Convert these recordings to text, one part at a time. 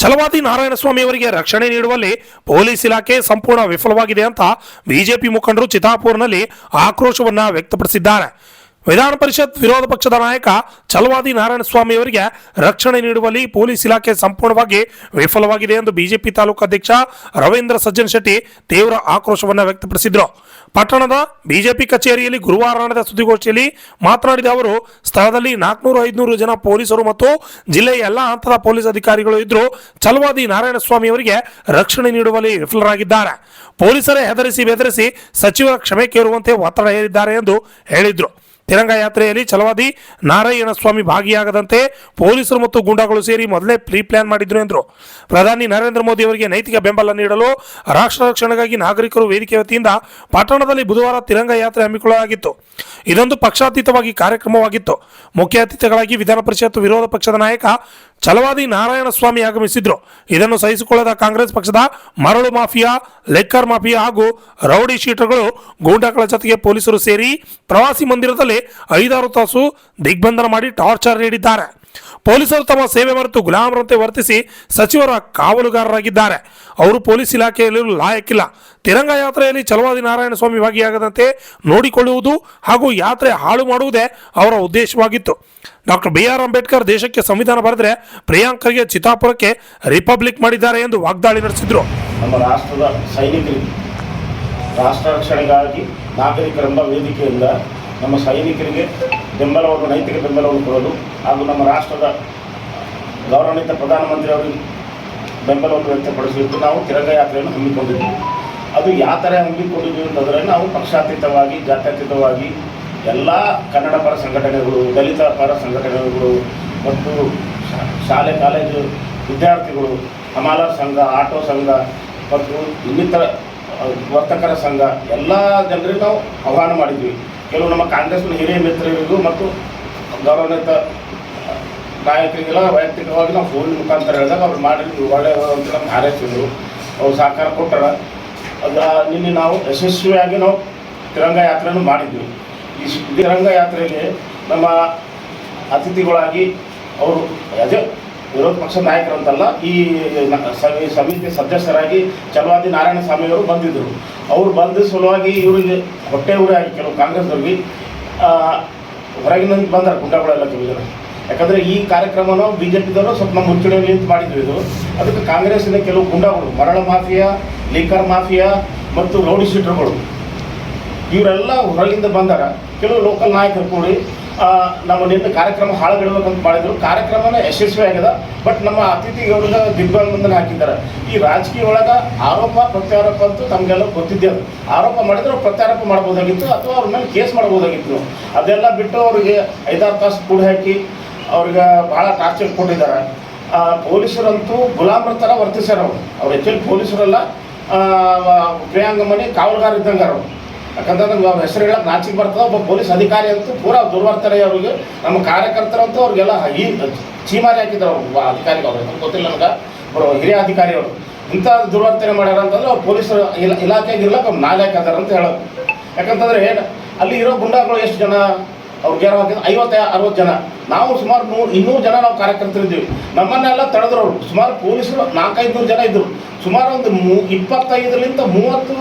ಛಲವಾದಿ ನಾರಾಯಣಸ್ವಾಮಿ ಅವರಿಗೆ ರಕ್ಷಣೆ ನೀಡುವಲ್ಲಿ ಪೊಲೀಸ್ ಇಲಾಖೆ ಸಂಪೂರ್ಣ ವಿಫಲವಾಗಿದೆ ಅಂತ ಬಿಜೆಪಿ ಮುಖಂಡರು ಚಿತಾಪುರ್ನಲ್ಲಿ ಆಕ್ರೋಶವನ್ನ ವ್ಯಕ್ತಪಡಿಸಿದ್ದಾರೆ. ವಿಧಾನ ಪರಿಷತ್ ವಿರೋಧ ಪಕ್ಷದ ನಾಯಕ ಛಲವಾದಿ ನಾರಾಯಣಸ್ವಾಮಿ ಅವರಿಗೆ ರಕ್ಷಣೆ ನೀಡುವಲ್ಲಿ ಪೊಲೀಸ್ ಇಲಾಖೆ ಸಂಪೂರ್ಣವಾಗಿ ವಿಫಲವಾಗಿದೆ ಎಂದು ಬಿಜೆಪಿ ತಾಲೂಕು ಅಧ್ಯಕ್ಷ ರವೀಂದ್ರ ಸಜ್ಜನ್ ಶೆಟ್ಟಿ ತೀವ್ರ ಆಕ್ರೋಶವನ್ನು ವ್ಯಕ್ತಪಡಿಸಿದರು. ಪಟ್ಟಣದ ಬಿಜೆಪಿ ಕಚೇರಿಯಲ್ಲಿ ಗುರುವಾರ ನಡೆದ ಸುದ್ದಿಗೋಷ್ಠಿಯಲ್ಲಿ ಮಾತನಾಡಿದ ಅವರು, ಸ್ಥಳದಲ್ಲಿ ನಾಲ್ಕುನೂರು, ಐದುನೂರು ಜನ ಪೊಲೀಸರು ಮತ್ತು ಜಿಲ್ಲೆಯ ಎಲ್ಲ ಹಂತದ ಪೊಲೀಸ್ ಅಧಿಕಾರಿಗಳು ಇದ್ದರೂ ನಾರಾಯಣ ನಾರಾಯಣಸ್ವಾಮಿ ಅವರಿಗೆ ರಕ್ಷಣೆ ನೀಡುವಲ್ಲಿ ವಿಫಲರಾಗಿದ್ದಾರೆ. ಪೊಲೀಸರೇ ಹೆದರಿಸಿ ಬೆದರಿಸಿ ಸಚಿವರ ಕ್ಷಮೆ ಕೇರುವಂತೆ ಒತ್ತಡ ಹೇರಿದ್ದಾರೆ ಎಂದು ಹೇಳಿದ್ರು. ತಿರಂಗ ಯಾತ್ರೆಯಲ್ಲಿ ಛಲವಾದಿ ನಾರಾಯಣಸ್ವಾಮಿ ಭಾಗಿಯಾಗದಂತೆ ಪೊಲೀಸರು ಮತ್ತು ಗೂಂಡಾಗಳು ಸೇರಿ ಮೊದಲೇ ಪ್ರೀ ಪ್ಲಾನ್ ಮಾಡಿದ್ರು ಎಂದರು. ಪ್ರಧಾನಿ ನರೇಂದ್ರ ಮೋದಿ ಅವರಿಗೆ ನೈತಿಕ ಬೆಂಬಲ ನೀಡಲು ರಾಷ್ಟ್ರ ರಕ್ಷಣೆಗಾಗಿ ನಾಗರಿಕರು ವೇದಿಕೆ ವತಿಯಿಂದ ಪಟ್ಟಣದಲ್ಲಿ ಬುಧವಾರ ತಿರಂಗ ಯಾತ್ರೆ ಹಮ್ಮಿಕೊಳ್ಳಲಾಗಿತ್ತು. ಇದೊಂದು ಪಕ್ಷಾತೀತವಾಗಿ ಕಾರ್ಯಕ್ರಮವಾಗಿತ್ತು. ಮುಖ್ಯ ಅತಿಥಿಗಳಾಗಿ ವಿಧಾನ ಪರಿಷತ್ ವಿರೋಧ ಪಕ್ಷದ ನಾಯಕ ಛಲವಾದಿ ನಾರಾಯಣಸ್ವಾಮಿ ಆಗಮಿಸಿದ್ರು. ಇದನ್ನು ಸಹಿಸಿಕೊಳ್ಳದ ಕಾಂಗ್ರೆಸ್ ಪಕ್ಷದ ಮರಳು ಮಾಫಿಯಾ, ಲೆಕ್ಕರ್ ಮಾಫಿಯಾ ಹಾಗೂ ರೌಡಿ ಶೀಟರ್ಗಳು ಗೂಂಡಾಗಳ ಜೊತೆಗೆ ಪೊಲೀಸರು ಸೇರಿ ಪ್ರವಾಸಿ ಮಂದಿರದಲ್ಲಿ ಐದಾರು ತಾಸು ದಿಗ್ಬಂಧನ ಮಾಡಿ ಟಾರ್ಚರ್ ನೀಡಿದ್ದಾರೆ. ಪೊಲೀಸರು ತಮ್ಮ ಸೇವೆ ಮರೆತು ಗುಲಾಮರಂತೆ ವರ್ತಿಸಿ ಸಚಿವರ ಕಾವಲುಗಾರರಾಗಿದ್ದಾರೆ. ಅವರು ಪೊಲೀಸ್ ಇಲಾಖೆಯಲ್ಲಿ ಲಾಯಕ್ಕಿಲ್ಲ. ತಿರಂಗ ಯಾತ್ರೆಯಲ್ಲಿ ಛಲವಾದಿ ನಾರಾಯಣಸ್ವಾಮಿ ಭಾಗಿಯಾಗದಂತೆ ನೋಡಿಕೊಳ್ಳುವುದು ಹಾಗೂ ಯಾತ್ರೆ ಹಾಳು ಮಾಡುವುದೇ ಅವರ ಉದ್ದೇಶವಾಗಿತ್ತು. ಡಾಕ್ಟರ್ ಬಿ ಆರ್ ಅಂಬೇಡ್ಕರ್ ದೇಶಕ್ಕೆ ಸಂವಿಧಾನ ಬರೆದ್ರೆ ಪ್ರಿಯಾಂಕರ್ಗೆ ಚಿತಾಪುರಕ್ಕೆ ರಿಪಬ್ಲಿಕ್ ಮಾಡಿದ್ದಾರೆ ಎಂದು ವಾಗ್ದಾಳಿ ನಡೆಸಿದ್ರು. ನಮ್ಮ ರಾಷ್ಟ್ರದ ಸೈನಿಕರಿಗೆ, ರಾಷ್ಟ್ರ ರಕ್ಷಣೆಗಾಗಿ ನಾಗರಿಕರೆಂಬ ವೇದಿಕೆಯಿಂದ ನಮ್ಮ ಸೈನಿಕರಿಗೆ ಬೆಂಬಲವನ್ನು, ನೈತಿಕ ಬೆಂಬಲವನ್ನು ಕೊಡಲು ಹಾಗೂ ನಮ್ಮ ರಾಷ್ಟ್ರದ ಗೌರವಾನ್ವಿತ ಪ್ರಧಾನಮಂತ್ರಿ ಅವರಿಗೆ ಬೆಂಬಲವನ್ನು ವ್ಯಕ್ತಪಡಿಸಲಿಕ್ಕೆ ನಾವು ತಿರಂಗ ಯಾತ್ರೆಯನ್ನು ಹಮ್ಮಿಕೊಂಡಿದ್ದೀವಿ. ಅದು ಯಾವ ಥರ ಹಮ್ಮಿಕೊಂಡಿದ್ದೀವಿ ಅಂತಂದರೆ ನಾವು ಪಕ್ಷಾತೀತವಾಗಿ, ಜಾತ್ಯತೀತವಾಗಿ ಎಲ್ಲ ಕನ್ನಡ ಪರ ಸಂಘಟನೆಗಳು, ದಲಿತ ಪರ ಸಂಘಟನೆಗಳು ಮತ್ತು ಶಾಲೆ, ಕಾಲೇಜು ವಿದ್ಯಾರ್ಥಿಗಳು ಹಮಾಲರ್ ಸಂಘ, ಆಟೋ ಸಂಘ ಮತ್ತು ಇನ್ನಿತರ ವರ್ತಕರ ಸಂಘ, ಎಲ್ಲ ಜನರಿಗೆ ನಾವು ಆಹ್ವಾನ ಮಾಡಿದ್ವಿ. ಕೆಲವು ನಮ್ಮ ಕಾಂಗ್ರೆಸ್ನ ಹಿರಿಯ ಮಿತ್ರರಿಗೂ ಮತ್ತು ಗೌರವಾನ್ವಿತ ನಾಯಕರಿಗೆಲ್ಲ ವೈಯಕ್ತಿಕವಾಗಿ ನಾವು ಫೋನ್ ಮುಖಾಂತರ ಹೇಳಿದಾಗ ಅವ್ರು ಮಾಡಿದ್ವಿ ಒಳ್ಳೆಯ ಅಂತ ನಮ್ಗೆ ಹಾರೈಸಿದ್ರು. ಅವ್ರು ಸಹಕಾರ ಕೊಟ್ಟರ. ಅದು ನಾವು ಯಶಸ್ವಿಯಾಗಿ ನಾವು ತಿರಂಗ ಯಾತ್ರೆಯನ್ನು ಮಾಡಿದ್ವಿ. ಈ ಸುದ್ದಿ ತಿರಂಗ ಯಾತ್ರೆಗೆ ನಮ್ಮ ಅತಿಥಿಗಳಾಗಿ ಅವರು ಅದೇ ವಿರೋಧ ಪಕ್ಷ ನಾಯಕರು ಅಂತಲ್ಲ ಈ ಸಮಿತಿ ಸದಸ್ಯರಾಗಿ ಚಲವಾದಿ ನಾರಾಯಣ ಸ್ವಾಮಿಯವರು ಬಂದಿದ್ದರು. ಅವರು ಬಂದ ಸಲುವಾಗಿ ಇವರಿಗೆ ಹೊಟ್ಟೆ ಆಗಿ ಕೆಲವು ಕಾಂಗ್ರೆಸ್ದವ್ರಿಗೆ ಆ, ಹೊರಗಿನಿಂದ ಬಂದಾರೆ ಗುಂಡಗಳೆಲ್ಲ ಕೆಲವು ಯಾಕಂದರೆ ಈ ಕಾರ್ಯಕ್ರಮನ ಬಿ ಜೆ ಪಿದವರು ಸ್ವಲ್ಪ ನಮ್ಮ ಮುಂಚೂಣಿಯಲ್ಲಿ ನಿಂತು ಮಾಡಿದ್ವಿ ಇದು. ಅದಕ್ಕೆ ಕಾಂಗ್ರೆಸ್ಸಿನ ಕೆಲವು ಗುಂಡಗಳು ಮರಳ ಮಾಫಿಯಾ ಲೀಕರ್ ಮಾಫಿಯಾ ಮತ್ತು ರೌಡಿ ಶೀಟರ್ಗಳು ಇವರೆಲ್ಲ ಹೊರಗಿಂದ ಬಂದಾರ. ಕೆಲವು ಲೋಕಲ್ ನಾಯಕರು ಕೂಡಿ ನಮ್ಮ ನಿಂತ ಕಾರ್ಯಕ್ರಮ ಹಾಳುಗಿಡಬೇಕಂತ ಮಾಡಿದ್ರು. ಕಾರ್ಯಕ್ರಮನ ಯಶಸ್ವಿ ಆಗ್ಯದ ಬಟ್ ನಮ್ಮ ಅತಿಥಿ ಗೌರವ ದಿಗ್ಬಂಧನ ಹಾಕಿದ್ದಾರೆ. ಈ ರಾಜಕೀಯ ಒಳಗೆ ಆರೋಪ, ಪ್ರತ್ಯಾರೋಪ ಅಂತೂ ತಮಗೆಲ್ಲ ಗೊತ್ತಿದ್ದೆ ಅದು. ಆರೋಪ ಮಾಡಿದ್ರೆ ಪ್ರತ್ಯಾರೋಪ ಮಾಡ್ಬೋದಾಗಿತ್ತು ಅಥವಾ ಅವ್ರ ಮೇಲೆ ಕೇಸ್ ಮಾಡ್ಬೋದಾಗಿತ್ತು. ಅದೆಲ್ಲ ಬಿಟ್ಟು ಅವ್ರಿಗೆ ಐದಾರು ತಾಸು ಕೂಡ ಹಾಕಿ ಅವ್ರಿಗೆ ಭಾಳ ಟಾರ್ಚರ್ ಕೊಟ್ಟಿದ್ದಾರೆ. ಪೊಲೀಸರಂತೂ ಗುಲಾಮರ ಥರ ವರ್ತಿಸ್ಯಾರ ಅವರು. ಅವ್ರು ಆ್ಯಕ್ಚುಲಿ ಪೊಲೀಸರೆಲ್ಲ ಪ್ರಿಯಾಂಗಮಣಿ ಕಾವಲುಗಾರ ಇದ್ದಂಗೆ ಅವರು. ಯಾಕಂತಂದ್ರೆ ಅವ್ರ ಹೆಸರು ಹೇಳಕ್ಕೆ ನಾಚಿಕೆ ಬರ್ತದೆ. ಒಬ್ಬ ಪೊಲೀಸ್ ಅಧಿಕಾರಿ ಅಂತೂ ಪೂರಾ ದುರ್ವರ್ತನೆ ಅವ್ರಿಗೆ ನಮ್ಮ ಕಾರ್ಯಕರ್ತರಂತೂ ಅವ್ರಿಗೆಲ್ಲ ಈ ಚೀಮಾರಿ ಹಾಕಿದ್ರು ಅವ್ರು. ಅಧಿಕಾರಿ ಅವ್ರು. ಯಾಕಂದ್ರೆ ಗೊತ್ತಿಲ್ಲ ನನಗೆ. ಅವರು ಹಿರಿಯ ಅಧಿಕಾರಿ ಅವರು ಇಂಥ ದುರ್ವರ್ತನೆ ಮಾಡ್ಯಾರ ಅಂತಂದ್ರೆ ಪೊಲೀಸರು ಇಲ ಇಲಾಖೆಗೆ ಇರ್ಲಕ್ಕ ನಾಲ್ಕು ಹಾಕಿದಾರ ಅಂತ ಹೇಳೋದು. ಯಾಕಂತಂದ್ರೆ ಅಲ್ಲಿ ಇರೋ ಗುಂಡಾಗಳು ಎಷ್ಟು ಜನ? ಅವ್ರಿಗೆ ಐವತ್ತು ಅರವತ್ತು ಜನ. ನಾವು ಸುಮಾರು ನೂರು ಇನ್ನೂರು ಜನ ನಾವು ಕಾರ್ಯಕರ್ತರಿದ್ದೀವಿ. ನಮ್ಮನ್ನೆಲ್ಲ ತಡೆದ್ರು ಅವರು ಸುಮಾರು ಪೊಲೀಸರು ನಾಲ್ಕೈದು ನೂರು ಜನ ಇದ್ದರು ಸುಮಾರು ಒಂದು ಮೂ ಇಪ್ಪತ್ತೈದರಿಂದ ಮೂವತ್ತು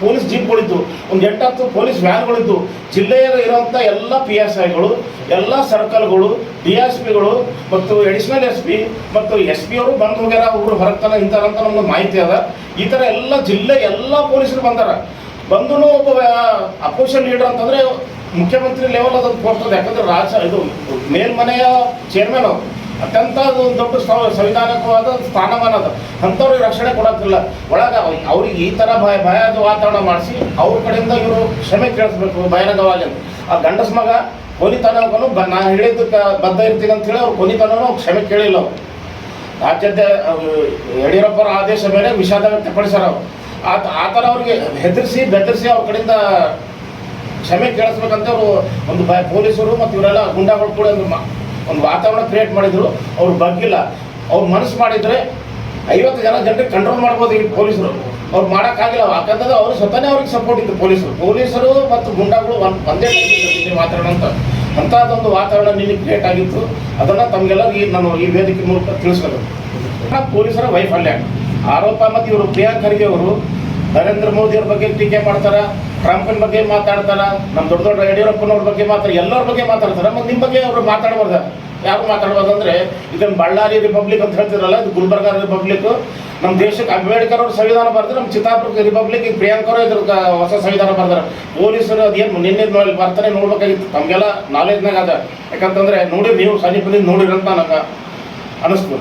ಪೊಲೀಸ್ ಜೀಪ್ಗಳಿದ್ದು ಒಂದು ಎಂಟತ್ತು ಪೊಲೀಸ್ ವ್ಯಾನ್ಗಳಿದ್ದು ಜಿಲ್ಲೆಯಲ್ಲಿ ಇರುವಂಥ ಎಲ್ಲ ಪಿ ಎಸ್ ಐಗಳು ಎಲ್ಲ ಸರ್ಕಲ್ಗಳು, ಡಿ ಎಸ್ ಪಿಗಳು, ಮತ್ತು ಎಡಿಷನಲ್ ಎಸ್ ಪಿ ಮತ್ತು ಎಸ್ ಪಿ ಅವರು ಬಂದು ಹೋಗ್ಯಾರ, ಅವರು ಹೊರಗ್ತಾನೆ ಅಂತ ನಮ್ಗೆ ಮಾಹಿತಿ ಅದ. ಈ ಥರ ಎಲ್ಲ ಜಿಲ್ಲೆ ಎಲ್ಲ ಪೊಲೀಸರು ಬಂದಾರ. ಬಂದು ಒಬ್ಬ ಅಪೋಸಿಷನ್ ಲೀಡರ್ ಅಂತಂದರೆ ಮುಖ್ಯಮಂತ್ರಿ ಲೆವೆಲ್ ಅದೊಂದು ಪೋಸ್ಟ್ ಅದು ಯಾಕಂದ್ರೆ ರಾಜ ಇದು ಮೇಲ್ಮನೆಯ ಚೇರ್ಮನ್ ಅತ್ಯಂತ ಅದು ಒಂದು ದೊಡ್ಡ ಸಂವಿಧಾನಕವಾದ ಸ್ಥಾನಮಾನ ಅದು. ಅಂಥವ್ರಿಗೆ ರಕ್ಷಣೆ ಕೊಡೋದಿಲ್ಲ ಒಳಗೆ ಅವ್ರಿಗೆ ಈ ಥರ ಭಯ, ಭಯದ ವಾತಾವರಣ ಮಾಡಿಸಿ ಅವ್ರ ಕಡೆಯಿಂದ ಇವರು ಕ್ಷಮೆ ಕೇಳಿಸ್ಬೇಕು ಬಹಿರಂಗವಾಗಿ ಅಂತ. ಆ ಗಂಡಸ ಮಗ ಕೊನಿತನಕ್ಕೂ ಬ ನಾನು ಹೇಳಿದ್ದಕ್ಕೆ ಬದ್ಧ ಇರ್ತೀನಿ ಅಂತ ಹೇಳಿ ಅವ್ರು ಕೊನಿತನೂ ಕ್ಷಮೆ ಕೇಳಿಲ್ಲ ಅವರು. ರಾಜ್ಯದ ಯಡಿಯೂರಪ್ಪರ ಆದೇಶ ಮೇಲೆ ವಿಷಾದ ವ್ಯಕ್ತಪಡಿಸ್ಯಾರ ಆತ ಆ ಥರ ಅವ್ರಿಗೆ ಹೆದರಿಸಿ ಬೆದರಿಸಿ ಅವ್ರ ಕಡೆಯಿಂದ ಕ್ಷಮೆ ಕೇಳಿಸ್ಬೇಕಂತ ಅವರು ಒಂದು ಪೊಲೀಸರು ಮತ್ತು ಇವರೆಲ್ಲ ಗುಂಡಾಗಳು ಕೂಡ ಒಂದು ಒಂದು ವಾತಾವರಣ ಕ್ರಿಯೇಟ್ ಮಾಡಿದ್ರು. ಅವ್ರು ಬಗ್ಗಿಲ್ಲ. ಅವ್ರು ಮನಸ್ಸು ಮಾಡಿದರೆ ಐವತ್ತು ಜನ ಜನರಿಗೆ ಕಂಟ್ರೋಲ್ ಮಾಡ್ಬೋದು ಈ ಪೊಲೀಸರು. ಅವ್ರು ಮಾಡೋಕ್ಕಾಗಿಲ್ಲ. ಯಾಕಂತಂದ್ರೆ ಅವರು ಸ್ವತಃ ಅವ್ರಿಗೆ ಸಪೋರ್ಟ್ ಇತ್ತು ಪೊಲೀಸರು. ಪೊಲೀಸರು ಮತ್ತು ಗುಂಡಾಗಳು ಒಂದು ಒಂದೇ ವಾತಾವರಣ ಅಂತ. ಅಂಥದ್ದೊಂದು ವಾತಾವರಣ ನಿನ್ನೆ ಕ್ರಿಯೇಟ್ ಆಗಿತ್ತು. ಅದನ್ನು ತಮಗೆಲ್ಲ ಈ ನಾನು ಈ ವೇದಿಕೆ ಮೂಲಕ ತಿಳಿಸ್ಬೇಕು ಪೊಲೀಸರ ವೈಫಲ್ಯ. ಆರೋಪ ಮತ್ತು ಇವರು ಪ್ರಿಯಾಂಕ್ ಖರ್ಗೆ ಅವರು ನರೇಂದ್ರ ಮೋದಿ ಅವ್ರ ಬಗ್ಗೆ ಟೀಕೆ ಮಾಡ್ತಾರ? ಟ್ರಂಪ್ನ ಬಗ್ಗೆ ಮಾತಾಡ್ತಾರ ನಮ್ಮ ದೊಡ್ಡ ದೊಡ್ಡ ಯಡಿಯೂರಪ್ಪನವ್ರ ಬಗ್ಗೆ ಮಾತ್ರ, ಎಲ್ಲರ ಬಗ್ಗೆ ಮಾತಾಡ್ತಾರ. ಮತ್ತು ನಿಮ್ಮ ಬಗ್ಗೆ ಅವರು ಮಾತಾಡಬಾರ್ದ. ಯಾರು ಮಾತಾಡ್ಬಾರ್ದು ಅಂದ್ರೆ ಇದನ್ನು ಬಳ್ಳಾರಿ ರಿಪಬ್ಲಿಕ್ ಅಂತ ಹೇಳ್ತಿರಲ್ಲ, ಇದು ಗುಲ್ಬರ್ಗ ರಿಪಬ್ಲಿಕ್. ನಮ್ಮ ದೇಶಕ್ಕೆ ಅಂಬೇಡ್ಕರ್ ಅವ್ರ ಸಂವಿಧಾನ ಬರ್ತಾರೆ ನಮ್ಮ ಚಿತ್ತಾಪುರ ರಿಪಬ್ಲಿಕ್, ಈಗ ಪ್ರಿಯಾಂಕರ ಇದ್ರ ಹೊಸ ಸಂವಿಧಾನ ಬರ್ತಾರೆ ಪೊಲೀಸರು ಅದೇನು ನಿನ್ನೆ ಬರ್ತಾನೆ ನೋಡ್ಬೇಕಾಗಿತ್ತು. ತಮಗೆಲ್ಲ ನಾಲೆಜ್ನಾಗ ಅದ. ಯಾಕಂತಂದ್ರೆ ನೋಡಿ ನೀವು ಸಮೀಪದಿಂದ ನೋಡಿರಂತ ನನಗೆ ಅನಿಸ್ತು.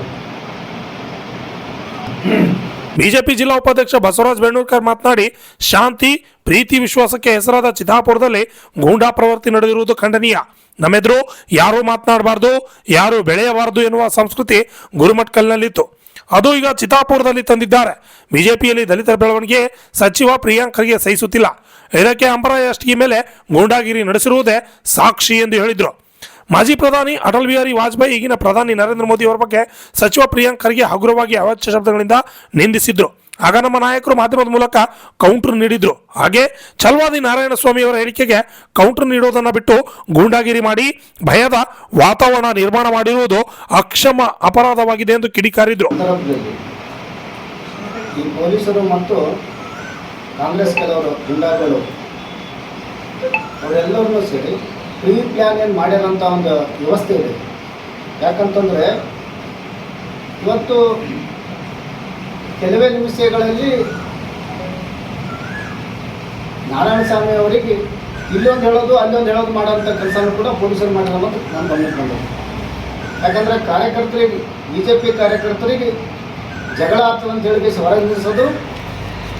ಬಿಜೆಪಿ ಜಿಲ್ಲಾ ಉಪಾಧ್ಯಕ್ಷ ಬಸವರಾಜ ಬೆಣ್ಣೂರ್ಕರ್ ಮಾತನಾಡಿ, ಶಾಂತಿ, ಪ್ರೀತಿ, ವಿಶ್ವಾಸಕ್ಕೆ ಹೆಸರಾದ ಚಿತಾಪುರದಲ್ಲಿ ಗೂಂಡಾ ಪ್ರವೃತ್ತಿ ನಡೆದಿರುವುದು ಖಂಡನೀಯ. ನಮ್ಮೆದುರು ಯಾರೂ ಮಾತನಾಡಬಾರ್ದು, ಯಾರು ಬೆಳೆಯಬಾರದು ಎನ್ನುವ ಸಂಸ್ಕೃತಿ ಗುರುಮಟ್ಕಲ್ನಲ್ಲಿತ್ತು. ಅದು ಈಗ ಚಿತಾಪುರದಲ್ಲಿ ತಂದಿದ್ದಾರೆ. ಬಿಜೆಪಿಯಲ್ಲಿ ದಲಿತರ ಬೆಳವಣಿಗೆ ಸಚಿವ ಪ್ರಿಯಾಂಕ್ ಖರ್ಗೆ ಸಹಿಸುತ್ತಿಲ್ಲ. ಇದಕ್ಕೆ ಅಂಬರಾಯ ಅಷ್ಟಿಗೆ ಮೇಲೆ ಗೂಂಡಾಗಿರಿ ನಡೆಸಿರುವುದೇ ಸಾಕ್ಷಿ ಎಂದು ಹೇಳಿದರು. ಮಾಜಿ ಪ್ರಧಾನಿ ಅಟಲ್ ಬಿಹಾರಿ ವಾಜಪೇಯಿ ಈಗಿನ ಪ್ರಧಾನಿ ನರೇಂದ್ರ ಮೋದಿ ಅವರ ಬಗ್ಗೆ ಸಚಿವ ಪ್ರಿಯಾಂಕ್ ಖರ್ಗೆ ಹಗುರವಾಗಿ ಅವಾಚ್ಯ ಶಬ್ದಗಳಿಂದ ನಿಂದಿಸಿದ್ರು. ಆಗ ನಮ್ಮ ನಾಯಕರು ಮಾಧ್ಯಮದ ಮೂಲಕ ಕೌಂಟರ್ ನೀಡಿದ್ರು. ಹಾಗೆ ಚಲವಾದಿ ನಾರಾಯಣ ಸ್ವಾಮಿ ಅವರ ಹೇಳಿಕೆಗೆ ಕೌಂಟರ್ ನೀಡುವುದನ್ನು ಬಿಟ್ಟು ಗೂಂಡಾಗಿರಿ ಮಾಡಿ, ಭಯದ ವಾತಾವರಣ ನಿರ್ಮಾಣ ಮಾಡಿರುವುದು ಅಕ್ಷಮ ಅಪರಾಧವಾಗಿದೆ ಎಂದು ಕಿಡಿಕಾರಿದ್ರು. ಪೊಲೀಸರು ಮತ್ತು ಕಾಂಗ್ರೆಸ್ ಕೆಲವರು ಗುಂಡಾಗಳು ಅವರೆಲ್ಲರನ್ನೂ ಸೇರಿ ಪ್ರೀ ಪ್ಲ್ಯಾನ್ ಏನು ಮಾಡ್ಯಾರಂಥ ಒಂದು ವ್ಯವಸ್ಥೆ ಇದೆ. ಯಾಕಂತಂದರೆ, ಇವತ್ತು ಕೆಲವೇ ನಿಮಿಷಗಳಲ್ಲಿ ನಾರಾಯಣ ಸ್ವಾಮಿ ಅವರಿಗೆ ಇಲ್ಲೊಂದು ಹೇಳೋದು, ಅಲ್ಲೊಂದು ಹೇಳೋದು ಮಾಡೋಂಥ ಕೆಲಸನೂ ಕೂಡ ಪೊಲೀಸರು ಮಾಡ್ಯಾರ ಅನ್ನೋದು ನಾನು ಗಮನಕ್ಕೆ ಬಂದಿದೆ ಯಾಕಂದರೆ ಕಾರ್ಯಕರ್ತರಿಗೆ ಬಿ ಜೆ ಪಿ ಕಾರ್ಯಕರ್ತರಿಗೆ ಜಗಳ ಆಗ್ತದೆ ಅಂತ ಹೇಳಿ ಹೊರಗೆ ನಿಲ್ಲಿಸೋದು,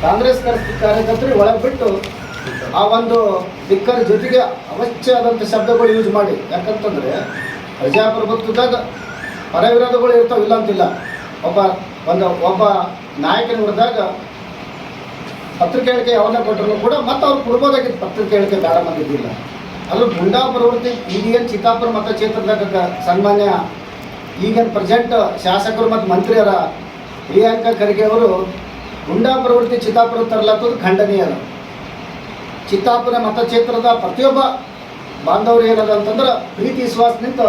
ಕಾಂಗ್ರೆಸ್ ಕರ್- ಕಾರ್ಯಕರ್ತರಿಗೆ ಒಳಗೆ ಬಿಟ್ಟು ಆ ಒಂದು ದಿಕ್ಕರ ಜೊತೆಗೆ ಅವಶ್ಯ ಆದಂಥ ಶಬ್ದಗಳು ಯೂಸ್ ಮಾಡಿ. ಯಾಕಂತಂದರೆ ಪ್ರಜಾಪ್ರಭುತ್ವದಾಗ ಪರವಿರೋಧಗಳು ಇರ್ತಾವೆ, ಇಲ್ಲ ಅಂತಿಲ್ಲ. ಒಬ್ಬ ಒಂದು ಒಬ್ಬ ನಾಯಕನ ವಿರುದ್ಧಾಗ ಪತ್ರಿಕೆ ಯಾವನ್ನ ಕೊಟ್ಟರು ಕೂಡ ಮತ್ತೆ ಅವ್ರು ಕೊಡ್ಬೋದಾಗಿತ್ತು ಪತ್ರಿಕೆ ಹೇಳಿಕೆ ಬೇಡ ಬಂದಿದ್ದಿಲ್ಲ ಅದ್ರ ಗುಂಡಾ ಪ್ರವೃತ್ತಿ ಈಗೇನು ಚಿತ್ತಾಪುರ ಮತಕ್ಷೇತ್ರದಾಗ ಕ್ಷೇತ್ರದಾಗ ಸನ್ಮಾನ್ಯ ಈಗೇನು ಪ್ರೆಸೆಂಟ್ ಶಾಸಕರು ಮತ್ತು ಮಂತ್ರಿಯರ ಪ್ರಿಯಾಂಕಾ ಖರ್ಗೆ ಅವರು ಗುಂಡಾ ಪ್ರವೃತ್ತಿ ಚಿತ್ತಾಪುರ ತರಲಾತದ್ದು ಖಂಡನೀಯ ಚಿತ್ತಾಪುರ ಮತಕ್ಷೇತ್ರದ ಪ್ರತಿಯೊಬ್ಬ ಬಾಂಧವರು ಏನದ ಅಂತಂದ್ರೆ ಪ್ರೀತಿ ವಿಶ್ವಾಸನಿಂದ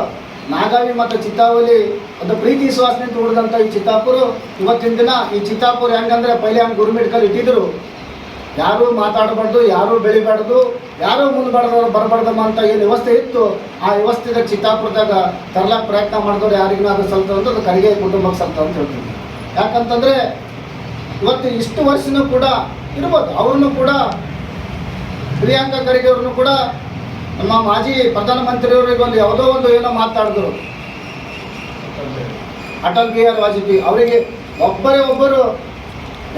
ನಾಗಾವಿ ಮತ್ತು ಚಿತ್ತಾವಲಿ ಒಂದು ಪ್ರೀತಿ ವಿಶ್ವಾಸನಿಂದ ಉಳಿದಂಥ ಈ ಚಿತ್ತಾಪುರ. ಇವತ್ತಿನ ದಿನ ಈ ಚಿತ್ತಾಪುರ ಹೆಂಗಂದ್ರೆ ಪೈಲೆ ಹಂಗೆ ಗುರುಮಿಟ್ಕಲ್ ಇಟ್ಟಿದ್ರು. ಯಾರೂ ಮಾತಾಡಬಾರ್ದು, ಯಾರೂ ಬೆಳಿಬಾರ್ದು, ಯಾರೂ ಮುಂದ್ಬಾರ್ದು, ಬರಬಾರ್ದಮ್ಮ ಅಂತ ಏನು ವ್ಯವಸ್ಥೆ ಇತ್ತು, ಆ ವ್ಯವಸ್ಥೆದಾಗ ಚಿತ್ತಾಪುರದಾಗ ತರ್ಲಾಕ್ ಪ್ರಯತ್ನ ಮಾಡಿದವ್ರು ಅದು ಸಲ್ತ ಅಂತ ಅದು ಕರಿಗೆ ಕುಟುಂಬಕ್ಕೆ ಸಲ್ತ ಅಂತ ಹೇಳ್ತೀನಿ ಯಾಕಂತಂದ್ರೆ ಇವತ್ತು ಇಷ್ಟು ವರ್ಷನೂ ಕೂಡ ಇರ್ಬೋದು, ಅವ್ರನ್ನೂ ಕೂಡ ಪ್ರಿಯಾಂಕಾ ಖರ್ಗೆ ಅವ್ರನ್ನು ಕೂಡ ನಮ್ಮ ಮಾಜಿ ಪ್ರಧಾನಮಂತ್ರಿಯವರಿಗೆ ಒಂದು ಯಾವುದೋ ಒಂದು ಏನೋ ಮಾತಾಡಿದ್ರು. ಅಟಲ್ ಬಿಹಾರಿ ವಾಜಪೇಯಿ ಅವರಿಗೆ ಒಬ್ಬರೇ ಒಬ್ಬರು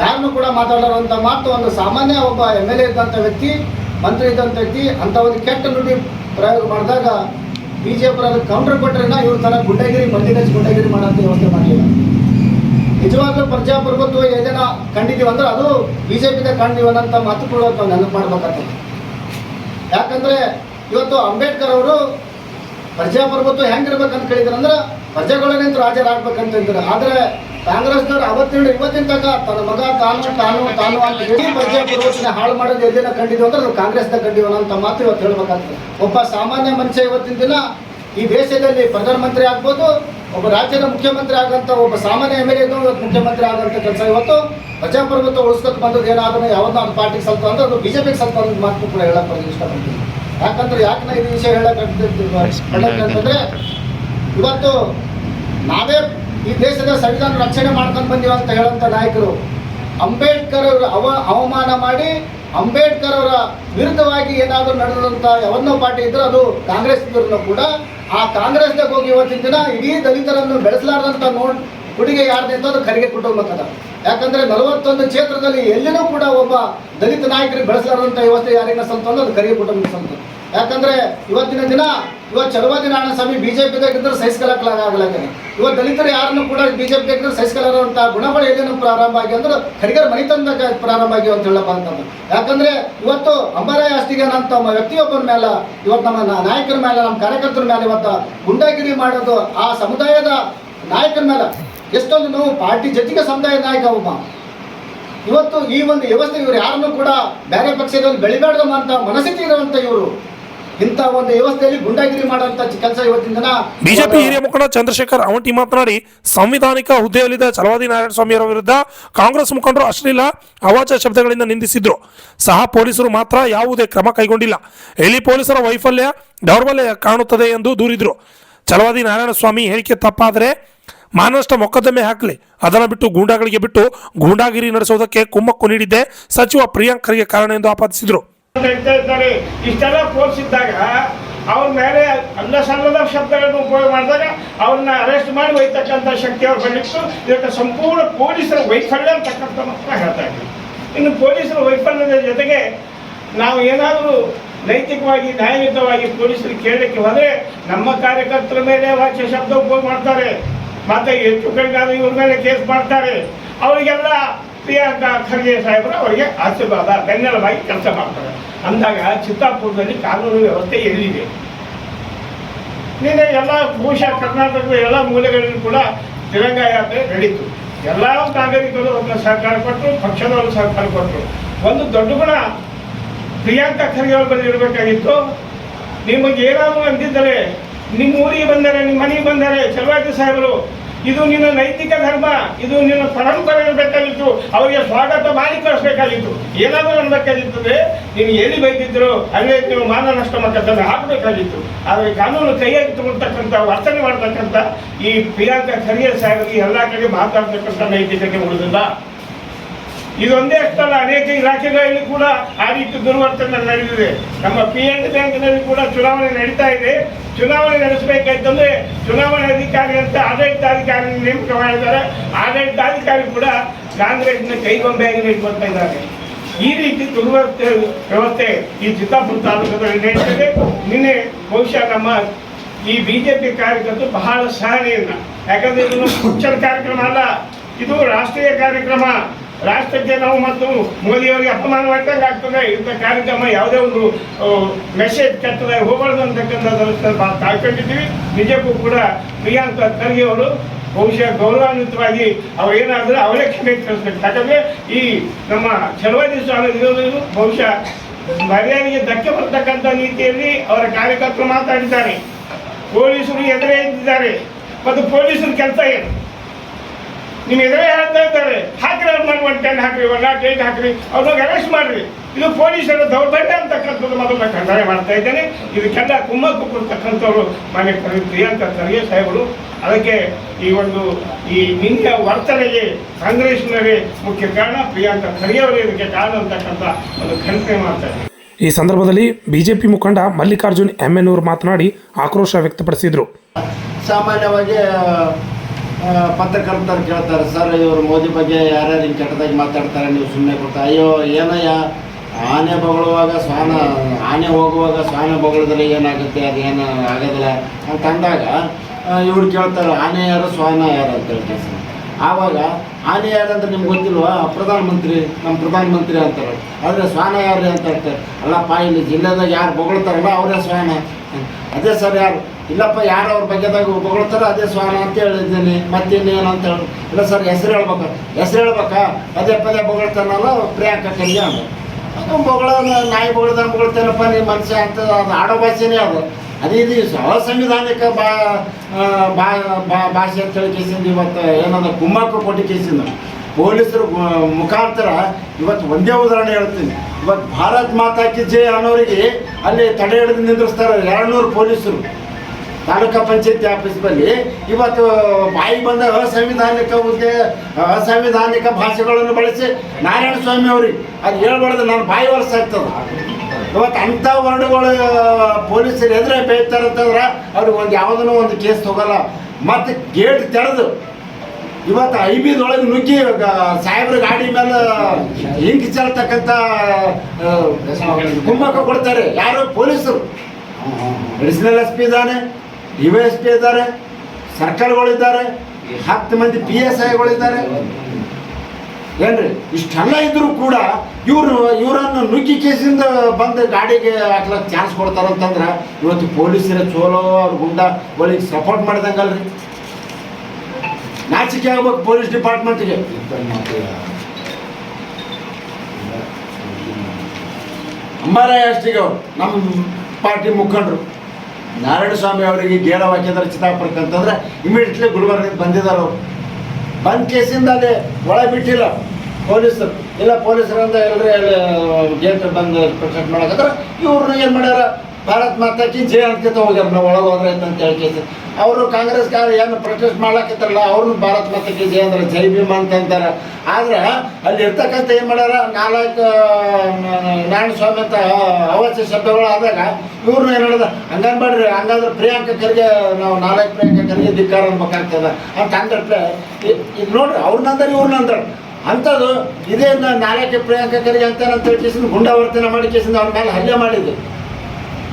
ಯಾರನ್ನು ಕೂಡ ಮಾತಾಡೋರಂಥ ಮಾತು ಒಂದು ಸಾಮಾನ್ಯ ಒಬ್ಬ ಎಂ ಎಲ್ ಎ ಇದ್ದಂಥ ವ್ಯಕ್ತಿ, ಮಂತ್ರಿ ಇದ್ದಂಥ ವ್ಯಕ್ತಿ ಅಂಥ ಒಂದು ಕೆಟ್ಟ ನುಡಿ ಪ್ರಯೋಗ ಮಾಡಿದಾಗ ಬಿ ಜೆ ಪಿ ಅದಕ್ಕೆ ಕೌಂಟರ್ ಕೊಟ್ಟರೆ ಇವ್ರ ಥರ ಗುಂಡಗಿರಿ ಮಂದಿಗಚ್ಚಿ ಗುಂಡಗಿರಿ ಮಾಡೋಂಥ ವ್ಯವಸ್ಥೆ ಮಾಡಲಿಲ್ಲ. ನಿಜವಾಗ್ಲೂ ಪ್ರಜಾಪ್ರಭುತ್ವ ಏನೇನ ಕಂಡಿದ್ದೀವಿ ಅಂದ್ರೆ ಅದು ಬಿ ಜೆ ಪಿದ ಅನ್ನೋಂಥ ಮಾತು ಕೂಡ ನೆನಪು ಮಾಡ್ಬೇಕಾಗ್ತದೆ. ಯಾಕಂದ್ರೆ ಇವತ್ತು ಅಂಬೇಡ್ಕರ್ ಅವರು ಪ್ರಜಾಪ್ರಭುತ್ವ ಹೆಂಗಿರ್ಬೇಕಂತ ಕೇಳಿದ್ರು ಅಂದ್ರೆ ಪ್ರಜೆಗಳನ್ನಿಂದ ರಾಜರಾಗ್ಬೇಕಂತ ಇದ್ರು ಆದ್ರೆ ಕಾಂಗ್ರೆಸ್ನವ್ರು ಅವತ್ತಿನ ಇವತ್ತಿನ ತನಕ ತನ್ನ ಮಗ ತಾನು ತಾನು ತಾನು ಅಂತ ಹೇಳಿ ಪ್ರಜಾಪ್ರಭುತ್ವನ ಹಾಳು ಮಾಡೋದು ಎಲ್ಲಿನ ಕಂಡಿದ್ವು ಅಂದ್ರೆ ಅದು ಕಾಂಗ್ರೆಸ್ನ ಕಂಡಿವ ಅಂತ ಮಾತು ಇವತ್ತು ಹೇಳ್ಬೇಕಂತ ಒಬ್ಬ ಸಾಮಾನ್ಯ ಮನುಷ್ಯ ಇವತ್ತಿನ ದಿನ ಈ ದೇಶದಲ್ಲಿ ಪ್ರಧಾನಮಂತ್ರಿ ಆಗ್ಬೋದು, ಒಬ್ಬ ರಾಜ್ಯದ ಮುಖ್ಯಮಂತ್ರಿ ಆಗಂತ, ಒಬ್ಬ ಸಾಮಾನ್ಯ ಎಂ ಎಲ್ ಎ ಮುಖ್ಯಮಂತ್ರಿ ಆಗಂತ ಕೆಲಸ ಇವತ್ತು ಪ್ರಜಾಪ್ರಭುತ್ವ ಉಳಿಸ್ಕೊತ ಬಂದದ್ದು ಏನಾದ್ರೂ ಯಾವ್ದೋ ಒಂದು ಪಾರ್ಟಿಗೆ ಸ್ವಲ್ಪ ಅಂದ್ರೆ ಅದು ಬಿಜೆಪಿಗೆ ಸ್ವಲ್ಪ ಒಂದು ಮಾತು ಕೂಡ ಹೇಳಕ್ ಬಂದು ಇಷ್ಟಪಡ್ತೀನಿ. ಯಾಕಂದ್ರೆ ಯಾಕೆ ನಾ ಈ ವಿಷಯ ಹೇಳಕ್ ಅಂತಂದ್ರೆ ಇವತ್ತು ನಾವೇ ಈ ದೇಶದ ಸಂವಿಧಾನ ರಕ್ಷಣೆ ಮಾಡ್ಕೊಂಡು ಬಂದಿವ ಅಂತ ಹೇಳಂತ ನಾಯಕರು ಅಂಬೇಡ್ಕರ್ ಅವರ ಅವ ಅವಮಾನ ಮಾಡಿ ಅಂಬೇಡ್ಕರ್ ಅವರ ವಿರುದ್ಧವಾಗಿ ಏನಾದರೂ ನಡೆದಂತ ಯಾವನ್ನೋ ಪಾರ್ಟಿ ಇದ್ರೆ ಅದು ಕಾಂಗ್ರೆಸ್ ಇದ್ರೂ ಕೂಡ. ಆ ಕಾಂಗ್ರೆಸ್ದಾಗ ಹೋಗಿ ಇವತ್ತಿನ ದಿನ ಇಡೀ ದಲಿತರನ್ನು ಬೆಳೆಸಲಾರದಂತ ನೋಡ್ ಹುಡುಗಿ ಯಾರ್ದು ಅದು ಅದು ಖರ್ಗೆ ಕುಟುಂಬಕ್ಕದ ಯಾಕಂದ್ರೆ ನಲವತ್ತೊಂದು ಕ್ಷೇತ್ರದಲ್ಲಿ ಎಲ್ಲಿನೂ ಕೂಡ ಒಬ್ಬ ದಲಿತ ನಾಯಕರಿಗೆ ಬೆಳೆಸಲಾರ್ದಂಥ ವ್ಯವಸ್ಥೆ ಯಾರಿಗ ಸಂತ ಅದು ಕರಿಯ ಕುಟುಂಬ ಸಂತ ಯಾಕಂದ್ರೆ ಇವತ್ತಿನ ದಿನ, ಇವತ್ತು ಚಲವಾದಿ ನಾರಾಯಣಸ್ವಾಮಿ ಬಿಜೆಪಿ ಬೇಕಿದ್ರೆ ಸಹಿಸ್ಕೊಳಕ್ಲಾಗಲಾಗನೆ ಇವತ್ತು ದಲಿತರು ಯಾರನ್ನು ಕೂಡ ಬಿಜೆಪಿ ಬೇಕಿದ್ರೆ ಸಹಿಸ್ಕೊಳ್ಳೋಂಥ ಗುಣಗಳು ಎಲ್ಲಿನ ಪ್ರಾರಂಭ ಆಗಿ ಅಂದ್ರೆ ಖರ್ಗರ್ ಮನಿತನದಾಗ ಪ್ರಾರಂಭ ಆಗಿ ಅಂತ ಹೇಳಪ್ಪ ಅಂತಂದ್ರೆ. ಯಾಕಂದ್ರೆ ಇವತ್ತು ಅಂಬರಾಯ ಅಷ್ಟಿಗೆ ನಂತ ವ್ಯಕ್ತಿಯೊಬ್ಬನ ಮೇಲೆ ಇವತ್ತು ನಮ್ಮ ನಾಯಕರ ಮೇಲೆ ನಮ್ಮ ಕಾರ್ಯಕರ್ತರ ಮೇಲೆ ಇವತ್ತು ಗುಂಡಾಗಿರಿ ಮಾಡೋದು ಆ ಸಮುದಾಯದ ನಾಯಕರ ಮೇಲೆ ಎಷ್ಟೊಂದು ನೋವು ಪಾರ್ಟಿ ಜೊತೆಗೆ ಸಮುದಾಯ ನಾಯಕ ಒಬ್ಬ. ಇವತ್ತು ಈ ಒಂದು ವ್ಯವಸ್ಥೆ ಇವರು ಯಾರನ್ನು ಕೂಡ ಬೇರೆ ಪಕ್ಷದಲ್ಲಿ ಬೆಳಿಬಾರ್ದು ಅಂತ ಮನಸ್ಥಿತಿ ಇರುವಂತ ಇವರು. ಒಂದು ವ್ಯವಸ್ಥೆಯಲ್ಲಿ ಮಾಡುವಂಥ ಕೆಲಸ ಬಿಜೆಪಿ ಹಿರಿಯ ಮುಖಂಡ ಚಂದ್ರಶೇಖರ್ ಅವಂಟಿ ಮಾತನಾಡಿ, ಸಂವಿಧಾನಿಕ ಹುದ್ದೆಯಲ್ಲಿದ್ದ ಚಲವಾದಿ ನಾರಾಯಣ ಸ್ವಾಮಿಯವರ ವಿರುದ್ಧ ಕಾಂಗ್ರೆಸ್ ಮುಖಂಡರು ಅಶ್ಲೀಲ ಅವಾಚ ಶಬ್ದಗಳಿಂದ ನಿಂದಿಸಿದ್ರು. ಸಹ ಪೊಲೀಸರು ಮಾತ್ರ ಯಾವುದೇ ಕ್ರಮ ಕೈಗೊಂಡಿಲ್ಲ. ಎಲ್ಲಿ ಪೊಲೀಸರ ವೈಫಲ್ಯ, ದೌರ್ಬಲ್ಯ ಕಾಣುತ್ತದೆ ಎಂದು ದೂರಿದ್ರು. ಚಲವಾದಿ ನಾರಾಯಣ ಸ್ವಾಮಿ ಹೇಳಿಕೆ ತಪ್ಪಾದರೆ ಮಾನನಷ್ಟ ಮೊಕದ್ದಮೆ ಹಾಕಲಿ. ಅದನ್ನು ಬಿಟ್ಟು ಗೂಂಡಾಗಳಿಗೆ ಬಿಟ್ಟು ಗೂಂಡಾಗಿರಿ ನಡೆಸುವುದಕ್ಕೆ ಕುಮ್ಮಕ್ಕು ನೀಡಿದ್ದೆ. ಸಚಿವ ಪ್ರಿಯಾಂಕರಿಗೆ ಕಾರಣ ಎಂದು ಆಪಾದಿಸಿದರು. ಇಷ್ಟೆಲ್ಲ ತೋರಿಸಿದ್ದಾಗ ಅವ್ರ ಮೇಲೆ ಅಲ್ಲ ಸಲ್ಲದ ಶಬ್ದಗಳನ್ನು ಉಪಯೋಗ ಮಾಡಿದಾಗ ಅವ್ರನ್ನ ಅರೆಸ್ಟ್ ಮಾಡಿ ಒಯ್ತಕ್ಕಂಥ ಶಕ್ತಿ ಅವ್ರು ಬಂದಿತ್ತು. ಇದಕ್ಕೆ ಸಂಪೂರ್ಣ ಪೊಲೀಸರ ವೈಫಲ್ಯ ಅಂತಕ್ಕಂಥ ಹೇಳ್ತಾ ಇದ್ದೀವಿ ಇನ್ನು ಪೊಲೀಸರ ವೈಫಲ್ಯದ ಜೊತೆಗೆ ನಾವು ಏನಾದರೂ ನೈತಿಕವಾಗಿ, ನ್ಯಾಯಯುತವಾಗಿ ಪೊಲೀಸರು ಕೇಳಲಿಕ್ಕೆ ಹೋದರೆ ನಮ್ಮ ಕಾರ್ಯಕರ್ತರ ಮೇಲೆ ವಾಚ್ಯ ಶಬ್ದ ಉಪಯೋಗ ಮಾಡ್ತಾರೆ. ಮತ್ತೆ ಹೆಚ್ಚು ಕಡಿಮೆ ಇವ್ರ ಮೇಲೆ ಕೇಸ್ ಮಾಡ್ತಾರೆ. ಅವರಿಗೆಲ್ಲ ಪ್ರಿಯಾಂಕ ಖರ್ಗೆ ಸಾಹೇಬರು ಅವರಿಗೆ ಆಶೀರ್ವಾದ, ಬೆನ್ನೆಲುಬಾಗಿ ಕೆಲಸ ಮಾಡ್ತಾರೆ. ಅಂದಾಗ ಚಿತ್ತಾಪುರದಲ್ಲಿ ಕಾನೂನು ವ್ಯವಸ್ಥೆ ಎಲ್ಲಿದೆ? ನಿನ್ನೆ ಎಲ್ಲ ಬಹುಶಃ ಕರ್ನಾಟಕದ ಎಲ್ಲ ಮೂಲೆಗಳಲ್ಲಿ ಕೂಡ ತಿರಂಗ ಯಾತ್ರೆ ನಡೀತು. ಎಲ್ಲ ನಾಗರಿಕರು ಅದನ್ನ ಸಹಕಾರ ಕೊಟ್ಟರು ಪಕ್ಷದವರು ಸಹಕಾರ ಕೊಟ್ಟರು. ಒಂದು ದೊಡ್ಡ ಗುಣ, ಪ್ರಿಯಾಂಕ ಖರ್ಗೆ ಅವ್ರ ಬಳಿ ಇರಬೇಕಾಗಿತ್ತು ನಿಮಗೆ ಏನಾದರೂ ಅಂದಿದ್ದರೆ ನಿಮ್ಮ ಊರಿಗೆ ಬಂದರೆ, ನಿಮ್ಮ ಮನೆಗೆ ಬಂದರೆ ಚಲವಾದಿ ಸಾಹೇಬರು, ಇದು ನಿನ್ನ ನೈತಿಕ ಧರ್ಮ, ಇದು ನಿನ್ನ ಪರಂಪರೆ ಇರಬೇಕಾಗಿತ್ತು ಅವರಿಗೆ ಸ್ವಾಗತ ಮಾಡಿ ಕಳಿಸ್ಬೇಕಾಗಿತ್ತು. ಏನಾದರೂ ಅನ್ಬೇಕಾಗಿತ್ತದೆ ನೀನು ಎಲ್ಲಿ ಬೈದಿದ್ರು, ಅಲ್ಲೇ ನೀವು ಮಾನ ನಷ್ಟ ಮಾಡ್ತಕ್ಕಂಥ ಹಾಕಬೇಕಾಗಿತ್ತು. ಆದರೆ ಕಾನೂನು ಕೈಯಾಗಿ ತಗೊಳ್ತಕ್ಕಂಥ ವರ್ತನೆ ಮಾಡ್ತಕ್ಕಂಥ ಈ ಪ್ರಿಯಾಂಕಾ ಖರ್ಗೆ ಸಾಹೇಬರಿಗೆ ಎಲ್ಲ ಕಡೆ ಮಾತಾಡ್ತಕ್ಕಂಥ ನೈತಿಕತೆ ಉಳಿದಿಲ್ಲ ಇದೊಂದೇ ಅಷ್ಟಲ್ಲ ಅನೇಕ ಇಲಾಖೆಗಳಲ್ಲಿ ಕೂಡ ಆ ರೀತಿ ದುರ್ವರ್ತನೆ ನಡೆದಿದೆ. ನಮ್ಮ ಪಿ ಎನ್ ಬ್ಯಾಂಕ್ನಲ್ಲಿ ಕೂಡ ಚುನಾವಣೆ ನಡೀತಾ ಇದೆ. ಚುನಾವಣೆ ನಡೆಸಬೇಕಾಯ್ತಂದ್ರೆ ಚುನಾವಣಾ ಅಧಿಕಾರಿ ಅಂತ ಆಡಳಿತಾಧಿಕಾರಿ ನೇಮಕ ಮಾಡಿದ್ದಾರೆ. ಆಡಳಿತಾಧಿಕಾರಿ ಕೂಡ ಕಾಂಗ್ರೆಸ್ನ ಕೈಗೊಂಬೆಯಾಗಿ ಇಟ್ಕೊಳ್ತಾ ಇದ್ದಾರೆ. ಈ ರೀತಿ ದುರ್ವರ್ತನೆ ವ್ಯವಸ್ಥೆ ಈ ಚಿತ್ತಾಪುರ ತಾಲೂಕದಲ್ಲಿ ನಡೆಯುತ್ತದೆ. ನಿನ್ನೆ ಬಹುಶಃ ನಮ್ಮ ಈ ಬಿಜೆಪಿ ಕಾರ್ಯಕರ್ತರು ಬಹಳ ಸಹನೆಯನ್ನ ಯಾಕಂದ್ರೆ ಇದು ಪಕ್ಷದ ಕಾರ್ಯಕ್ರಮ ಅಲ್ಲ, ಇದು ರಾಷ್ಟ್ರೀಯ ಕಾರ್ಯಕ್ರಮ. ರಾಷ್ಟ್ರಕ್ಕೆ ನಾವು ಮತ್ತು ಮೋದಿಯವರಿಗೆ ಅಪಮಾನ ಮಾಡಿದಂಗೆ ಆಗ್ತದೆ. ಇಂಥ ಕಾರ್ಯಕ್ರಮ ಯಾವುದೇ ಒಂದು ಮೆಸೇಜ್ ಕೆಟ್ಟದಾಗ ಹೋಗಬಾರ್ದು ಅಂತಕ್ಕಂಥದ್ದು ತಾಳ್ಕೊಂಡಿದ್ದೀವಿ. ನಿಜಕ್ಕೂ ಕೂಡ ಪ್ರಿಯಾಂಕ ಖರ್ಗೆ ಅವರು ಬಹುಶಃ ಗೌರವಾನ್ವಿತವಾಗಿ ಅವರೇನಾದರೂ ಅವರೇ ಕ್ಷಮೆ ಕಳಿಸ್ಬೇಕು ಯಾಕಂದ್ರೆ ಈ ನಮ್ಮ ಚಲವಾದಿ ಸ್ವಾಮಿ ಬಹುಶಃ ಮರ್ಯಾದೆಗೆ ಧಕ್ಕೆ ಬರ್ತಕ್ಕಂಥ ರೀತಿಯಲ್ಲಿ ಅವರ ಕಾರ್ಯಕರ್ತರು ಮಾತಾಡಿದ್ದಾರೆ. ಪೊಲೀಸರು ಎದುರೇ ಇದ್ದಿದ್ದಾರೆ ಮತ್ತು ಪೊಲೀಸರು ಕೆಲಸ ಏನು? ನಿಮ್ಮ ಎದುರೇ ಹೇಳ್ತಾ ಇದ್ದಾರೆ. ಹಾಕ್ರಿ ಅವ್ರ ಮಗ ಒಂದು ಟೆನ್ ಹಾಕ್ರಿ ಒಂದು ನಾಲ್ಕು ಏಟ್ ಹಾಕ್ರಿ. ಅವ್ರನ್ನ ಅರೆಸ್ಟ್ ಮಾಡ್ರಿ. ಇದು ಪೊಲೀಸರ ದೌರ್ಬಲ್ಯ ಅಂತಕ್ಕಂಥದ್ದು ಮೊದಲು ನಾನು ಕಂಡಾಯ ಮಾಡ್ತಾ ಇದ್ದೇನೆ. ಇದಕ್ಕೆಲ್ಲ ಕುಮ್ಮಕ್ಕು ಕೊಡ್ತಕ್ಕಂಥವ್ರು ಮನೆ ಪ್ರಿಯಾಂಕಾ ಖರ್ಗೆ ಸಾಹೇಬರು. ಅದಕ್ಕೆ ಈ ಒಂದು ಈ ನಿನ್ನೆ ವರ್ತನೆಗೆ ಕಾಂಗ್ರೆಸ್ನವರೇ ಮುಖ್ಯ ಕಾರಣ ಪ್ರಿಯಾಂಕಾ ಖರ್ಗೆ ಅವರೇ ಇದಕ್ಕೆ ಕಾರಣ ಅಂತಕ್ಕಂಥ ಒಂದು ಖಂಡನೆ ಮಾಡ್ತಾರೆ ಇದ್ದಾರೆ ಈ ಸಂದರ್ಭದಲ್ಲಿ ಬಿಜೆಪಿ ಮುಖಂಡ ಮಲ್ಲಿಕಾರ್ಜುನ್ ಎಮ್ಮೆನೂರ್ ಮಾತನಾಡಿ ಆಕ್ರೋಶ ವ್ಯಕ್ತಪಡಿಸಿದರು. ಸಾಮಾನ್ಯವಾಗಿ ಪತ್ರಕರ್ತರು ಕೇಳ್ತಾರೆ, ಸರ್, ಇವರು ಮೋದಿ ಬಗ್ಗೆ ಯಾರ್ಯಾರು ಹಿಂಗೆ ಕೆಟ್ಟದಾಗಿ ಮಾತಾಡ್ತಾರೆ, ನೀವು ಸುಮ್ಮನೆ ಕೊಡ್ತಾ ಅಯ್ಯೋ, ಏನಯ್ಯ, ಆನೆ ಬೊಗಳುವಾಗ ಸ್ವಾನ, ಆನೆ ಹೋಗುವಾಗ ಸ್ವಾನ ಬೊಗಳಿದ್ರೆ ಏನಾಗುತ್ತೆ ಅದೇನು ಆಗೋದಿಲ್ಲ ಅಂತ ಅಂದಾಗ ಇವ್ರು ಕೇಳ್ತಾರೆ, ಆನೆ ಯಾರು, ಸ್ವಾನ ಯಾರು? ಅಂತ ಹೇಳ್ತಾರೆ ಸರ್. ಆವಾಗ, ಆನೆ ಅಂತ ನಿಮ್ಗೆ ಗೊತ್ತಿಲ್ವಾ? ಪ್ರಧಾನಮಂತ್ರಿ ನಮ್ಮ ಪ್ರಧಾನಮಂತ್ರಿ ಅಂತಾರೆ. ಆದರೆ ಶ್ವಾನ ಯಾರು ಅಂತ ಹೇಳ್ತಾರೆ. ಅಲ್ಲಪ್ಪ, ಇಲ್ಲಿ ಜಿಲ್ಲೆದಾಗ ಯಾರು ಬೊಗಳ್ತಾರಲ್ಲ, ಅವರೇ ಸ್ವಾನ. ಅದೇ ಸರ್ ಯಾರು? ಇಲ್ಲಪ್ಪ, ಯಾರು ಅವ್ರ ಬಗ್ಗೆದಾಗ ಹೊಗಳ್ತಾರೋ ಅದೇ ಸ್ವಾಮಿ ಅಂತ ಹೇಳಿದ್ದೀನಿ. ಮತ್ತಿನ್ನೇನು ಅಂತ ಹೇಳಿ. ಇಲ್ಲ ಸರ್, ಹೆಸರು ಹೇಳ್ಬೇಕು? ಹೆಸರು ಹೇಳ್ಬೇಕಾ? ಪದೇ ಪದೇ ಬೊಗಳ್ತಾನಲ್ಲ ಪ್ರಿಯಾಂಕ ಕಲ್ಯಾಣ ಅದು ಬೊಗಳ ನಾಯಿ ಬೊಗಳ್ದಂಗೆ ಬೊಗಳ್ತಾನಪ್ಪ, ನೀ ಮನುಷ್ಯ ಅಂತ ಅದು ಆಡೋ ಭಾಷೆನೇ ಅದು. ಅದೇ ಇದು ಅಸಂವಿಧಾನಿಕ ಬಾ ಭಾಷೆ ಅಂತ ಹೇಳಿ ಕೇಸಿಂದ ಇವತ್ತು ಏನಂದ್ರೆ ಕುಮ್ಮಕ್ಕು ಕೊಟ್ಟು ಕೇಸಿಂದ. ಪೊಲೀಸರು ಮುಖಾಂತರ ಇವತ್ತು ಒಂದೇ ಉದಾಹರಣೆ ಹೇಳ್ತೀನಿ. ಇವತ್ತು ಭಾರತ್ ಮಾತಾಕಿ ಜೈ ಅನ್ನೋರಿಗೆ ಅಲ್ಲಿ ತಡೆ ಹಿಡಿದು ನಿಂದಿರ್ಸ್ತಾರೆ. ಎರಡು ನೂರು ಪೊಲೀಸರು. ತಾಲೂಕಾ ಪಂಚಾಯತಿ ಆಫೀಸ್ ಬಳಿ ಇವತ್ತು ಬಾಯಿ ಬಂದ ಅಸಂವಿಧಾನಿಕ ಹುದ್ದೆ ಅಸಂವಿಧಾನಿಕ ಭಾಷೆಗಳನ್ನು ಬಳಸಿ ನಾರಾಯಣ ಸ್ವಾಮಿ ಅವ್ರಿಗೆ ಅದು ಹೇಳ್ಬಾರ್ದು ನಾನು ಬಾಯಿ ವರ್ಷಾಗ್ತದೆ ಇವತ್ತು ಅಂಥ ವರ್ಣಗಳು ಪೊಲೀಸರು ಎದುರೇ ಬೇಯ್ತಾರೆ ಅಂತಂದ್ರೆ ಅವ್ರಿಗೆ ಒಂದು ಯಾವುದನ್ನೂ ಒಂದು ಕೇಸ್ ತಗೋಲ್ಲ. ಮತ್ತು ಗೇಟ್ ತೆರೆದು ಇವತ್ತು ಐ ಬಿದೊಳಗೆ ನುಗ್ಗಿ ಸಾಹೇಬ್ರ ಗಾಡಿ ಮೇಲೆ ಹಿಂಗ್ ಚೆಲ್ತಕ್ಕಂಥ ಕುಂಭಕ ಕೊಡ್ತಾರೆ. ಯಾರು ಪೊಲೀಸರು. ಅಡಿಷನಲ್ ಎಸ್ ಪಿ ಇದ್ದಾನೆ. ಡಿ ವೈ ಎಸ್ ಪಿ ಇದ್ದಾರೆ ಸರ್ಕಲ್ಗಳಿದ್ದಾರೆ ಹತ್ತು ಮಂದಿ ಪಿ ಎಸ್ ಐಗಳಿದ್ದಾರೆ ಏನ್ರಿ? ಇಷ್ಟೆಲ್ಲ ಇದ್ರೂ ಕೂಡ ಇವರು, ಇವರನ್ನು ನುಗ್ಗಿ ಕೇಸಿಂದ ಬಂದು ಗಾಡಿಗೆ ಹಾಕ್ಲಕ್ಕೆ ಚಾನ್ಸ್ ಕೊಡ್ತಾರಂತಂದ್ರೆ ಇವತ್ತು ಪೊಲೀಸರ ಚೋಲೋ, ಅವ್ರ ಗುಂಡಗಳಿಗೆ ಸಪೋರ್ಟ್ ಮಾಡಿದಂಗಲ್ರಿ. ನಾಚಿಕೆ ಆಗ್ಬೇಕು ಪೊಲೀಸ್ ಡಿಪಾರ್ಟ್ಮೆಂಟ್ಗೆ. ಅಮ್ಮಾರ ಅಷ್ಟಿಗೆ ಅವ್ರು, ನಮ್ಮ ಪಾರ್ಟಿ ಮುಖಂಡರು. ನಾರಾಯಣ ಸ್ವಾಮಿ ಅವರಿಗೆ ಗೇರ ಹಾಕಿದ್ರೆ ಚಿತ್ತಾಪುರಕ್ಕೆ ಅಂತಂದ್ರೆ ಇಮಿಡಿಯೇಟ್ಲಿ ಗುಲ್ಬರ್ಗಕ್ಕೆ ಬಂದಿದ್ದಾರೆ ಅವರು. ಬಂದ ಕೇಸಿಂದ ಅಲ್ಲಿ ಒಳ ಬಿಟ್ಟಿಲ್ಲ ಪೊಲೀಸರು. ಇಲ್ಲ ಪೊಲೀಸರಿಂದ ಎಲ್ಲರೂ ಗೇಟ್ ಬಂದು ಪ್ರೊಟೆಕ್ಟ್ ಮಾಡಕಂದ್ರೆ ಇವ್ರನ್ನ ಏನು ಮಾಡ್ಯಾರ? ಭಾರತ್ ಮಾತಾಕಿ ಜೈ ಅನ್ಕೋತ ಹೋಗ್ಯಾರ ನಾವು ಒಳಗೆ ಹೋದ್ರೆ ಅಂತ ಹೇಳಿ ಕೇಸಿ ಅವರು ಕಾಂಗ್ರೆಸ್ ಏನು ಪ್ರೊಟೆಸ್ಟ್ ಮಾಡ್ಲಾಕತ್ತಾರಲ್ಲ ಅವ್ರನ್ನ ಭಾರತ್ ಮಾತಾಕಿ ಜೇ ಅಂದ್ರೆ ಜೈ ಭೀಮ ಅಂತ ಅಂತಾರೆ. ಆದ್ರೆ ಅಲ್ಲಿ ಇರ್ತಕ್ಕಂಥ ಏನು ಮಾಡ್ಯಾರ, ನಾಲ್ಕು ನಾರಾಯಣ ಸ್ವಾಮಿ ಅಂತ ಅವಶ್ಯ ಶಬ್ದಗಳು ಆದಾಗ ಇವ್ರನ್ನ ಏನು ಹೇಳಿದ ಹಂಗನ್ ಮಾಡ್ರಿ ಹಂಗಾದ್ರೆ ಪ್ರಿಯಾಂಕ ಖರ್ಗೆ, ನಾವು ನಾಲ್ಕು ಪ್ರಿಯಾಂಕ ಖರ್ಗೆ ಧಿಕ್ಕಾರ ಅನ್ಬೇಕಾಗ್ತದ. ಅಂತ ಅಂದ್ರೆ ಇದು ನೋಡ್ರಿ ಅವ್ರನ್ನಂದ್ರೆ ಇವ್ರನ್ನಂದ್ರೆ ಅಂಥದ್ದು ಇದೇ ನಾಲ್ಕು ಪ್ರಿಯಾಂಕ ಖರ್ಗೆ ಅಂತ ಅಂತ ಹೇಳಿ ಗುಂಡಾವರ್ತನೆ ಮಾಡಿ ಕೇಸಿಂದ ಅವ್ರ ಮೇಲೆ ಹಲ್ಲೆ ಮಾಡಿದ್ದು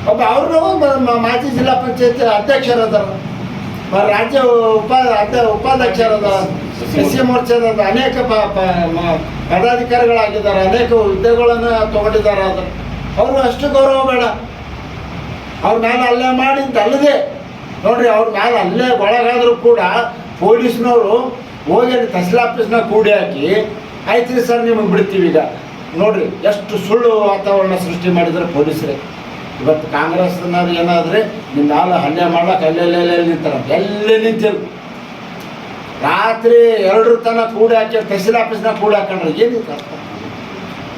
ಒಬ್ಬ ಅವರು ಮಾಜಿ ಜಿಲ್ಲಾ ಪಂಚಾಯತ್ ಅಧ್ಯಕ್ಷರದಾರ. ಮ- ರಾಜ್ಯ ಉಪ ಉಪಾಧ್ಯಕ್ಷರದ ಸಿ ಮೋರ್ಚಾದ ಅನೇಕ ಪದಾಧಿಕಾರಿಗಳಾಗಿದ್ದಾರೆ. ಅನೇಕ ಹುದ್ದೆಗಳನ್ನು ತಗೊಂಡಿದ್ದಾರೆ ಅದು ಅವರು ಅಷ್ಟು ಗೌರವ ಬೇಡ. ಅವ್ರ ಮೇಲೆ ಅಲ್ಲೇ ಮಾಡಿ ಅಲ್ಲದೆ, ನೋಡ್ರಿ ಅವ್ರ ಮೇಲೆ ಅಲ್ಲೇ ಒಳಗಾದರೂ ಕೂಡ ಪೊಲೀಸ್ನವರು ಹೋಗಿ ತಹಸೀಲ್ ಆಫೀಸ್ನ ಕೂಡಿ ಹಾಕಿ ಆಯ್ತು ಸರ್, ನಿಮಗೆ ಬಿಡ್ತೀವಿ ಈಗ. ನೋಡ್ರಿ, ಎಷ್ಟು ಸುಳ್ಳು ವಾತಾವರಣ ಸೃಷ್ಟಿ ಮಾಡಿದ್ರೆ ಪೊಲೀಸರೇ. ಇವತ್ತು ಕಾಂಗ್ರೆಸ್ನವ್ರು ಏನಾದ್ರೆ ನಿಮ್ಮ ಆಲ ಹಲ್ಲೆ ಮಾಡ್ಲಕ್ಕೆ ಅಲ್ಲೆಲ್ಲೆಲ್ಲ ನಿಂತಾರ. ಎಲ್ಲೇ ನಿಂತಿರು. ರಾತ್ರಿ ಎರಡರ ತನಕ ಕೂಡಿ ಹಾಕಿ, ತಹಸೀಲ್ ಆಫೀಸ್ನಾಗ ಕೂಡಿ ಹಾಕೊಂಡ್ರೆ. ಏನು ಅರ್ಥ?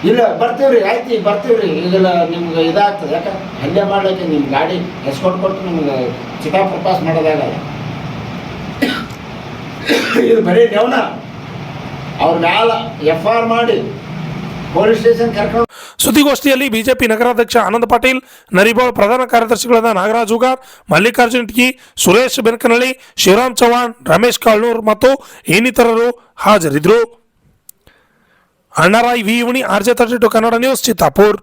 ಇಲ್ಲ, ಬರ್ತೀವ್ರಿ, ಆಯ್ತು, ಈಗ ಬರ್ತೀವ್ರಿ. ಈಗೆಲ್ಲ ನಿಮ್ಗೆ ಇದಾಗ್ತದೆ. ಯಾಕೆ? ಹಲ್ಲೆ ಮಾಡ್ಲಿಕ್ಕೆ ನಿಮ್ಮ ಗಾಡಿ ಎಸ್ಕೊಟ್ ಕೊಟ್ಟು ನಿಮ್ಗೆ ಚಿತಾ ಪ್ರಪಾಸ್ ಮಾಡೋದಾಗಲ್ಲ. ಇದು ಬರೀ ನೆವನ. ಅವ್ರ ಮ್ಯಾಲ ಎಫ್ ಆರ್ ಮಾಡಿ ಪೊಲೀಸ್ ಸ್ಟೇಷನ್ ಕರ್ಕೊಂಡು ಸುದ್ದಿಗೋಷ್ಠಿಯಲ್ಲಿ ಬಿಜೆಪಿ ನಗರಾಧ್ಯಕ್ಷ ಆನಂದ್ ಪಾಟೀಲ್, ನರಿಬೋಳ್ ಪ್ರಧಾನ ಕಾರ್ಯದರ್ಶಿಗಳಾದ ನಾಗರಾಜ್ ಉಗಾರ್, ಮಲ್ಲಿಕಾರ್ಜುನ್ ಟಿ, ಸುರೇಶ್ ಬೆನಕನಳ್ಳಿ ಶಿವರಾಮ್ ಚೌಹಾಣ್, ರಮೇಶ್ ಕಾಳ್ನೂರ್ ಮತ್ತು ಇನ್ನಿತರರು ಹಾಜರಿದ್ದರು. Annarai, V. ಉಣಿ RJ two Kannada news, Chittapur.